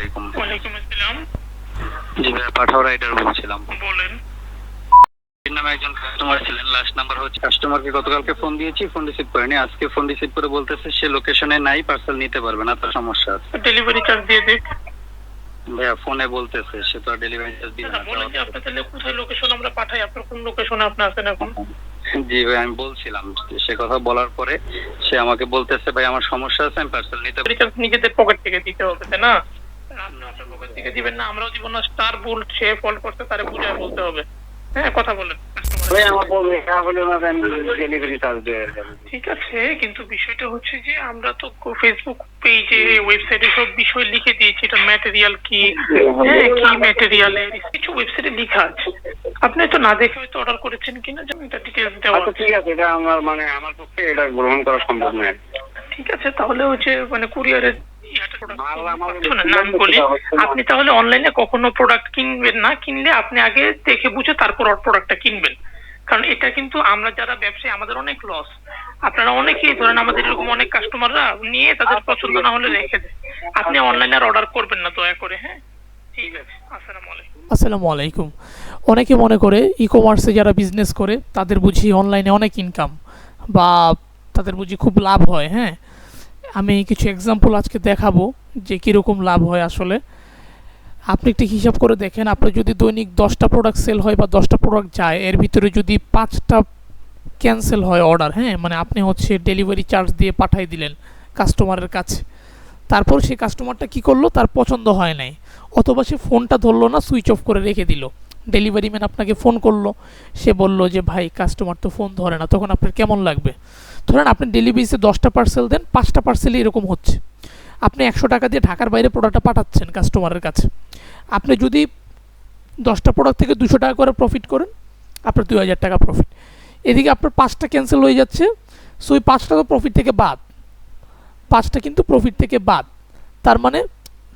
আলাইকুম। ওয়ালাইকুম আসসালাম। জি ভাইয়া পাঠাও রাইডার বলছিলাম। বলেন। নামে একজন কাস্টমার ছিলেন লাস্ট নাম্বার হচ্ছে কাস্টমারকে গতকালকে ফোন দিয়েছি ফোন রিসিভ করেনি। আজকে ফোন রিসিভ করে বলতেছে সে লোকেশনে নাই পার্সেল নিতে পারবে না তার সমস্যা আছে। ডেলিভারি চার্জ দিয়ে দেখ ভাইয়া ফোনে বলতেছে সে তো ডেলিভারি চার্জ দিবে না বলেন যে আপনার তাহলে কোথায় লোকেশন আমরা পাঠাই? আপনার কোন লোকেশনে আপনি আছেন এখন? জি ভাই আমি বলছিলাম সে কথা বলার পরে সে আমাকে বলতেছে ভাই আমার সমস্যা আছে আমি পার্সেল নিতে চার্জ নিজেদের পকেট থেকে দিতে হবে তাই না? পকেট থেকে দিবেন না। আমরাও দিব না স্টার বুল সে ফল করতে তারে বুঝায় বলতে হবে। হ্যাঁ কথা বলেন। হ্যাঁ ঠিক আছে কিন্তু বিষয়টা হচ্ছে যে আমরা তো ফেসবুক পেজে ওয়েবসাইটে সব বিষয় লিখে দিয়েছি। এটা ম্যাটেরিয়াল কি? হ্যাঁ কি ম্যাটেরিয়ালের কিছু ওয়েবসাইটে লেখা আছে। আপনি তো না দেখে হয়তো অর্ডার করেছেন কিনা যেমন এটা ডিটেলস দেওয়া আচ্ছা ঠিক আছে এটা আমার মানে আমার পক্ষে এটা গ্রহণ করা সম্ভব নয়। ঠিক আছে তাহলে হচ্ছে মানে কুরিয়ারের বলি আপনি তাহলে অনলাইনে কখনো প্রোডাক্ট কিনবেন না কিনলে আপনি আগে দেখে বুঝে তারপর প্রোডাক্টটা কিনবেন। কারণ এটা কিন্তু আমরা যারা ব্যবসায়ী আমাদের অনেক লস আপনারা অনেকেই ধরেন আমাদের এরকম অনেক কাস্টমাররা নিয়ে তাদের পছন্দ না হলে রেখে দেয় আপনি অনলাইনে আর অর্ডার করবেন না দয়া করে হ্যাঁ? ঠিক আছে আসসালামু আলাইকুম। আসসালামু আলাইকুম। অনেকে মনে করে ই কমার্সে যারা বিজনেস করে তাদের বুঝি অনলাইনে অনেক ইনকাম বা তাদের বুঝি খুব লাভ হয় হ্যাঁ? আমি কিছু এক্সাম্পল আজকে দেখাবো যে কীরকম লাভ হয় আসলে। আপনি একটু হিসাব করে দেখেন আপনার যদি দৈনিক দশটা প্রোডাক্ট সেল হয় বা দশটা প্রোডাক্ট যায়, এর ভিতরে যদি পাঁচটা ক্যান্সেল হয় অর্ডার হ্যাঁ? মানে আপনি হচ্ছে ডেলিভারি চার্জ দিয়ে পাঠাই দিলেন কাস্টমারের কাছে। তারপর সেই কাস্টমারটা কি করল? তার পছন্দ হয় নাই। অথবা সে ফোনটা ধরলো না সুইচ অফ করে রেখে দিল। ডেলিভারি ম্যান আপনাকে ফোন করল। সে বলল যে, ভাই, কাস্টমার তো ফোন ধরে না। তখন আপনার কেমন লাগবে? ধরেন আপনি ডেলিভারিতে দশটা পার্সেল দেন, পাঁচটা পার্সেলই এরকম হচ্ছে। আপনি একশো টাকা দিয়ে ঢাকার বাইরে প্রোডাক্টটা পাঠাচ্ছেন কাস্টমারের কাছে। আপনি যদি দশটা প্রোডাক্ট থেকে দুশো টাকা করে প্রফিট করেন, আপনার দুই হাজার টাকা প্রফিট এদিকে আপনার পাঁচটা ক্যান্সেল হয়ে যাচ্ছে। সো ওই পাঁচটা তো প্রফিট থেকে বাদ। পাঁচটা কিন্তু প্রফিট থেকে বাদ। তার মানে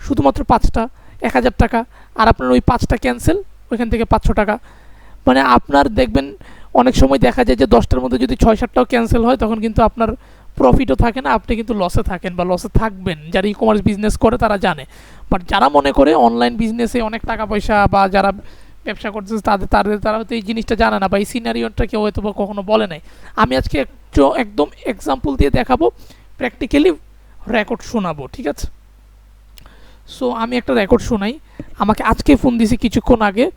শুধুমাত্র পাঁচটা, এক হাজার টাকা। আর আপনার ওই পাঁচটা ক্যান্সেল ওইখান থেকে পাঁচশো টাকা। মানে আপনার দেখবেন, অনেক সময় দেখা যায় যে দশটার মধ্যে যদি ছয় সাতটাও ক্যান্সেল হয়, তখন কিন্তু আপনার প্রফিটও থাকে না, আপনি কিন্তু লসে থাকেন বা লসে থাকবেন। যারা ই কমার্স বিজনেস করে, তারা জানে। বাট যারা মনে করে অনলাইন বিজনেসে অনেক টাকা পয়সা বা যারা ব্যবসা করতেছে, তাদের তাদের, তারা হয়তো এই জিনিসটা জানে না বা এই সিনারিওটা কেউ হয়তো কখনো বলে নাই। আমি আজকে একদম এক্সাম্পল দিয়ে দেখাবো প্র্যাকটিক্যালি রেকর্ড শোনাবো, ঠিক আছে? সো আমি একটা রেকর্ড শোনাই। আমাকে আজকে ফোন দিয়েছি কিছুক্ষণ আগে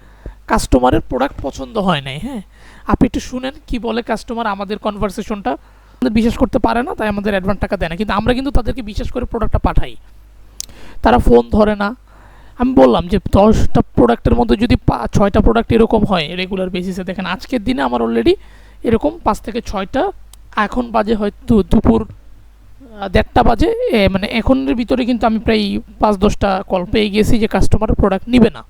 কাস্টমারের প্রোডাক্ট পছন্দ হয় নাই হ্যাঁ? আপনি একটু শুনেন কি বলে কাস্টমার আমাদের কনভারসেশনটা বিশ্বাস করতে পারে না, তাই আমাদের অ্যাডভান্স টাকা দেয় না। কিন্তু আমরা কিন্তু তাদেরকে বিশ্বাস করে প্রোডাক্টটা পাঠাই। তারা ফোন ধরে না। আমি বললাম যে, দশটা প্রোডাক্টের মধ্যে যদি পা- ছয়টা প্রোডাক্ট এরকম হয় রেগুলার বেসিসে দেখেন, আজকের দিনে আমার অলরেডি এরকম পাঁচ থেকে ছয়টা, এখন বাজে হয়তো দুপুর দেড়টা বাজে মানে এখনের ভিতরে কিন্তু আমি প্রায় পাঁচ দশটা কল পেয়ে গেছি যে কাস্টমার প্রোডাক্ট নিবে না।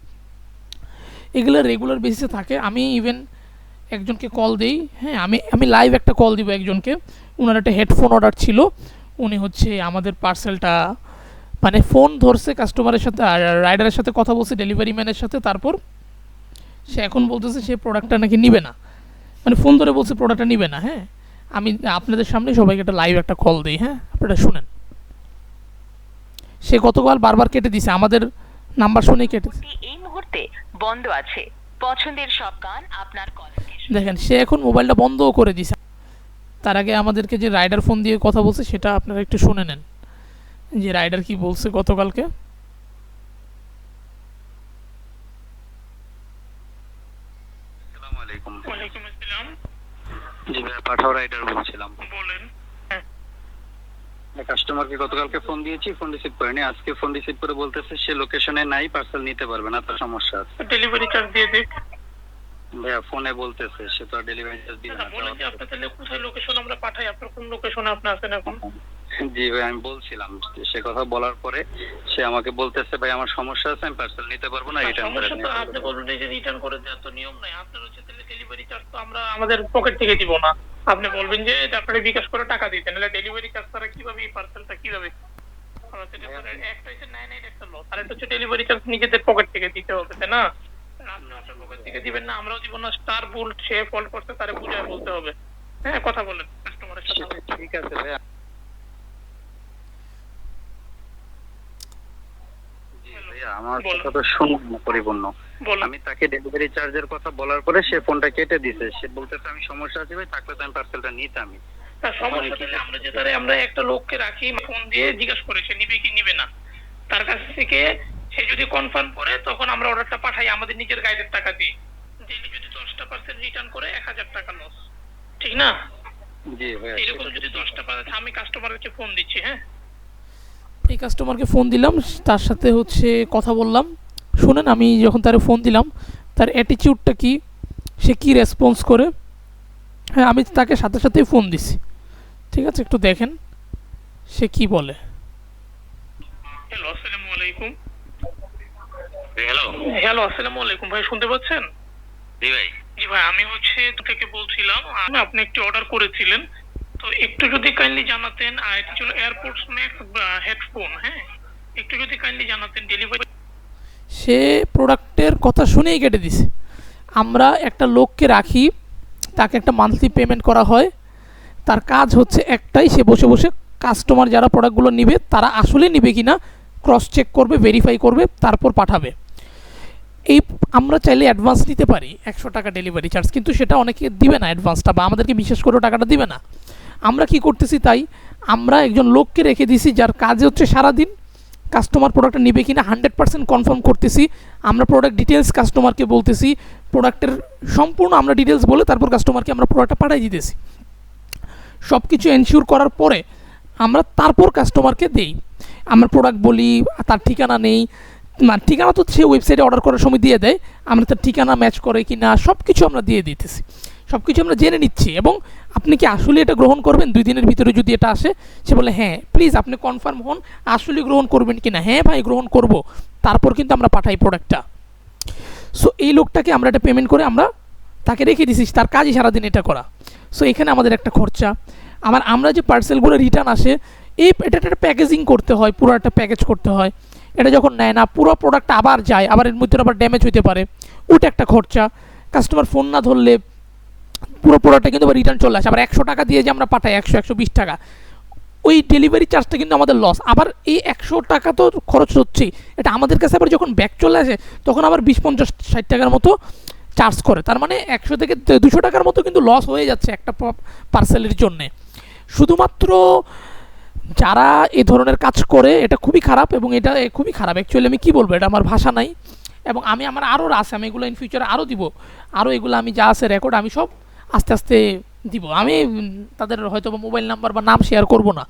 এগুলো রেগুলার বেসিসে থাকে। আমি ইভেন একজনকে কল দিই হ্যাঁ আমি আমি লাইভ একটা কল দিব একজনকে। ওনার একটা হেডফোন অর্ডার ছিল। উনি হচ্ছে আমাদের পার্সেলটা মানে ফোন ধরছে কাস্টমারের সাথে রাইডারের সাথে কথা বলছে ডেলিভারি ম্যানের সাথে। তারপর সে এখন বলতেছে সে প্রোডাক্টটা নাকি নিবে না। মানে ফোন ধরে বলছে প্রোডাক্টটা নিবে না হ্যাঁ। আমি আপনাদের সামনে সবাইকে একটা লাইভ একটা কল দিই হ্যাঁ? আপনারা শুনেন। সে গতকাল বারবার কেটে দিছে আমাদের নাম্বার শুনে কেটে এই মুহূর্তে বন্ধ আছে। পছন্দের সব গান আপনার কল দেখেন সে এখন মোবাইলটা বন্ধও করে দিছে। তার আগে আমাদেরকে যে রাইডার ফোন দিয়ে কথা বলছে সেটা আপনারা একটু শুনে নেন। যে রাইডার কি বলছে গতকালকে? আসসালামু আলাইকুম। ওয়ালাইকুম আসসালাম। জি ভাইয়া পাঠাও রাইডার বলছিলাম। বলেন। কাস্টমারকে গতকালকে ফোন দিয়েছি ফোন রিসিভ করেনি। আজকে ফোন রিসিভ করে বলতেছে সে লোকেশনে নাই পার্সেল নিতে পারবে না তার সমস্যা আছে। ডেলিভারি চার্জ দিয়ে দেখ ভাইয়া ফোনে বলতেছে সে তো ডেলিভারি চার্জ দিবে না বলেন যে আপনার তাহলে কোথায় লোকেশন আমরা পাঠাই? আপনার কোন লোকেশনে আপনি আছেন এখন? জি ভাই আমি বলছিলাম সে কথা বলার পরে সে আমাকে বলতেছে ভাই আমার সমস্যা আছে আমি পার্সেল নিতে পারব না রিটার্ন করে সমস্যা তো নিয়ে আপনি বলবেন যে রিটার্ন করে দেওয়ার তো নিয়ম নাই আপনার হচ্ছে ডেলিভারি চার্জ তো আমরা আমাদের পকেট থেকে দিব না। আপনি বলবেন যে এটা আপনারা বিকাশ করে টাকা দিতেন নাহলে ডেলিভারি চার্জ ছাড়া কীভাবে এই পার্সেলটা কীভাবে? আমরা তো এটা করে একটা হচ্ছে নাইন এইট একটা লস আর একটা হচ্ছে ডেলিভারি চার্জ নিজেদের পকেট থেকে দিতে হবে তাই না? আপনি পকেট থেকে দিবেন না। আমরাও দিব না। স্টার বুল সে ফল করতে তারে বুঝায় বলতে হবে। হ্যাঁ কথা বলেন। কাস্টমারের সাথে ঠিক আছে ভাই ভাইয়া আমার কথা তো শুনুন না পরিপূর্ণ আমি তাকে ডেলিভারি চার্জের কথা বলার পরে সে ফোনটা কেটে দিছে। সে বলতেছে আমি সমস্যা আছে ভাই থাকলে তো আমি পার্সেলটা নিতামই। সমস্যা আমরা যে তারে আমরা একটা লোককে রাখি ফোন দিয়ে জিজ্ঞাসা করে সে নিবে কি নিবে না। তার কাছ থেকে সে যদি কনফার্ম করে তখন আমরা অর্ডারটা পাঠাই আমাদের নিজের গাইডের টাকা দিয়ে। ডেলি যদি দশটা পার্সেন্ট রিটার্ন করে এক হাজার টাকা লস ঠিক না? এরকম যদি দশটা পার্সেন্ট আমি কাস্টমারকে ফোন দিচ্ছি হ্যাঁ? এই কাস্টমারকে ফোন দিলাম তার সাথে হচ্ছে কথা বললাম। শুনেন আমি যখন তার ফোন দিলাম তার অ্যাটিচিউডটা কি? সে কি রেসপন্স করে? হ্যাঁ আমি তাকে সাথে সাথেই ফোন দিছি। ঠিক আছে একটু দেখেন সে কি বলে। হ্যালো আসসালামু আলাইকুম। হ্যালো হ্যালো আসসালামু আলাইকুম ভাই শুনতে পাচ্ছেন? জি ভাই। জি ভাই আমি হচ্ছে থেকে বলছিলাম আপনি একটি অর্ডার করেছিলেন তো একটু যদি কাইন্ডলি জানাতেন, আর এটা ছিল এয়ারপোর্টস ম্যাক্স হেডফোন হ্যাঁ? একটু যদি কাইন্ডলি জানাতেন ডেলিভারি সে প্রোডাক্টের কথা শুনেই কেটে দিছে। আমরা একটা লোককে রাখি, তাকে একটা মান্থলি পেমেন্ট করা হয়। তার কাজ হচ্ছে একটাই, সে বসে বসে কাস্টমার যারা প্রোডাক্টগুলো নিবে, তারা আসলে নিবে কি না ক্রস চেক করবে ভেরিফাই করবে, তারপর পাঠাবে। এই আমরা চাইলে অ্যাডভান্স নিতে পারি একশো টাকা ডেলিভারি চার্জ কিন্তু সেটা অনেকে দিবে না অ্যাডভান্সটা বা আমাদেরকে বিশেষ করে টাকাটা দিবে না। আমরা কি করতেছি তাই? আমরা একজন লোককে রেখে দিছি যার কাজ হচ্ছে সারাদিন কাস্টমার প্রোডাক্টটা নেবে কিনা হান্ড্রেড পার্সেন্ট কনফার্ম করতেছি। আমরা প্রোডাক্ট ডিটেলস কাস্টমারকে বলতেছি প্রোডাক্টের সম্পূর্ণ আমরা ডিটেলস বলে তারপর কাস্টমারকে আমরা প্রোডাক্টটা পাঠিয়ে দিতেছি। সব কিছু এনশিওর করার পরে আমরা তারপর কাস্টমারকে দেই। আমরা প্রোডাক্ট বলি, তার ঠিকানা নেই না, ঠিকানা তো সে ওয়েবসাইটে অর্ডার করার সময় দিয়ে দেয়, আমরা তার ঠিকানা ম্যাচ করে কি না সব কিছু আমরা দিয়ে দিতেছি। সব কিছু আমরা জেনে নিচ্ছি এবং আপনি কি আসলে এটা গ্রহণ করবেন? দুই দিনের ভিতরে যদি এটা আসে, সে বলে হ্যাঁ প্লিজ আপনি কনফার্ম হন আসলে গ্রহণ করবেন কি না? হ্যাঁ ভাই, গ্রহণ করব। তারপর কিন্তু আমরা পাঠাই প্রোডাক্টটা সো এই লোকটাকে আমরা এটা পেমেন্ট করে আমরা তাকে রেখে দিছি, তার কাজই সারাদিন এটা করা। সো এখানে আমাদের একটা খরচা। আমার আমরা যে পার্সেলগুলো রিটার্ন আসে, এই, এটা একটা প্যাকেজিং করতে হয়, পুরো একটা প্যাকেজ করতে হয়। এটা যখন নেয় না, পুরো প্রোডাক্ট আবার যায়, আবার এর মধ্যে আবার ড্যামেজ হতে পারে। ওটা একটা খরচা। কাস্টমার ফোন না ধরলে পুরো প্রোডাক্টটা কিন্তু আবার রিটার্ন চলে আসে। আবার একশো টাকা দিয়ে যে আমরা পাঠাই, একশো একশো বিশ টাকা। ওই ডেলিভারি চার্জটা কিন্তু আমাদের লস আবার এই একশো টাকা তো খরচ হচ্ছেই। এটা আমাদের কাছে আবার যখন ব্যাক চলে আসে, তখন আবার বিশ, পঞ্চাশ, ষাট টাকার মতো চার্জ করে। তার মানে একশো থেকে দুশো টাকার মতো কিন্তু লস হয়ে যাচ্ছে একটা পার্সেলের জন্যে। শুধুমাত্র যারা এই ধরনের কাজ করে, এটা খুবই খারাপ এবং এটা খুবই খারাপ। অ্যাকচুয়ালি আমি কী বলব, এটা আমার ভাষা নাই এবং আমি আমার আরও আছে, আমি এগুলো ইন ফিউচারে আরও দিব। আরও এগুলো আমি যা আছে রেকর্ড আমি সব আস্তে আস্তে দিব। আমি তাদের হয়তো বা মোবাইল নাম্বার বা নাম শেয়ার করব না।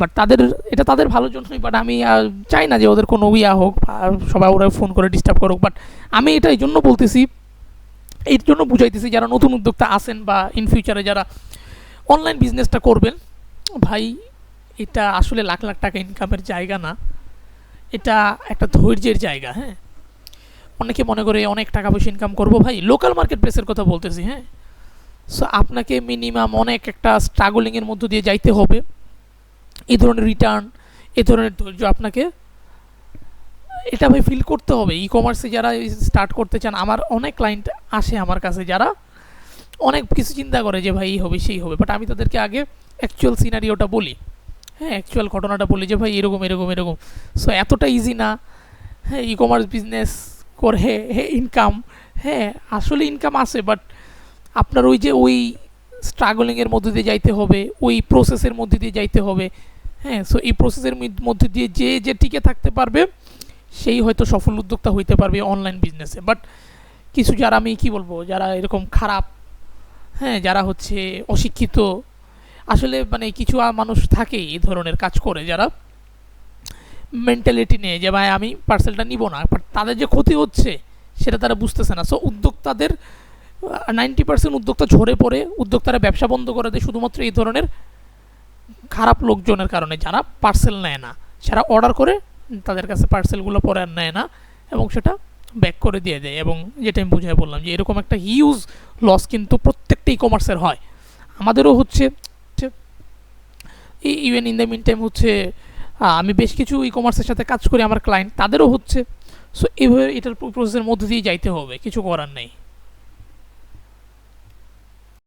বাট তাদের, এটা তাদের ভালোর জন্যই বাট আমি চাই না যে ওদের কোনো ইয়া হোক সবাই ওরা ফোন করে ডিস্টার্ব করুক। বাট আমি এটা এই জন্য বলতেছি, এর জন্য বুঝাইতেছি যারা নতুন উদ্যোক্তা আছেন বা ইন ফিউচারে যারা অনলাইন বিজনেসটা করবেন, ভাই এটা আসলে লাখ লাখ টাকা ইনকামের জায়গা না। এটা একটা ধৈর্যের জায়গা হ্যাঁ? অনেকে মনে করে অনেক টাকা পয়সা ইনকাম করব ভাই লোকাল মার্কেট প্লেসের কথা বলতেছি হ্যাঁ? সো আপনাকে মিনিমাম অনেক একটা স্ট্রাগলিংয়ের মধ্য দিয়ে যাইতে হবে। এই ধরনের রিটার্ন এ ধরনের ধৈর্য আপনাকে, এটা ভাই ফিল করতে হবে। ই কমার্সে যারা স্টার্ট করতে চান, আমার অনেক ক্লায়েন্ট আসে আমার কাছে যারা অনেক কিছু চিন্তা করে যে ভাই এই হবে, সেই হবে। বাট আমি তাদেরকে আগে অ্যাকচুয়াল সিনারিওটা বলি। হ্যাঁ অ্যাকচুয়াল ঘটনাটা বলি যে, ভাই, এরকম এরকম এরকম। সো এতটা ইজি না। হ্যাঁ ই কমার্স বিজনেস করে হ্যাঁ ইনকাম হ্যাঁ আসলে ইনকাম আছে বাট আপনার ওই যে, ওই স্ট্রাগলিংয়ের মধ্যে দিয়ে যাইতে হবে, ওই প্রসেসের মধ্যে দিয়ে যাইতে হবে। হ্যাঁ সো এই প্রসেসের মধ্যে দিয়ে যে যে টিকে থাকতে পারবে, সেই হয়তো সফল উদ্যোক্তা হইতে পারবে অনলাইন বিজনেসে বাট কিছু যারা আমি কি বলব, যারা এরকম খারাপ হ্যাঁ যারা হচ্ছে অশিক্ষিত আসলে মানে কিছু মানুষ থাকে এই ধরনের কাজ করে যারা মেন্টালিটি নিয়ে যে ভাই আমি পার্সেলটা নিব না বাট তাদের যে ক্ষতি হচ্ছে সেটা তারা বুঝতেছে না। সো উদ্যোক্তাদের নাইনটি পার্সেন্ট উদ্যোক্তা ঝরে পড়ে, উদ্যোক্তারা ব্যবসা বন্ধ করে দেয় শুধুমাত্র এই ধরনের খারাপ লোকজনের কারণে। যারা পার্সেল নেয় না, যারা অর্ডার করে, তাদের কাছে পার্সেলগুলো পরে আর নেয় না এবং সেটা ব্যাক করে দিয়ে দেয়। এবং যেটা আমি বুঝাই বললাম যে এরকম একটা হিউজ লস কিন্তু প্রত্যেকটা ই কমার্সের হয়। আমাদেরও হচ্ছে even in the mean time হচ্ছে আমি বেশ কিছু ই কমার্সের সাথে কাজ করি, আমার ক্লায়েন্ট তাদেরও হচ্ছে। সো এইভাবে এটার প্রসেসের মধ্যে দিয়ে যাইতে হবে, কিছু করার নেই।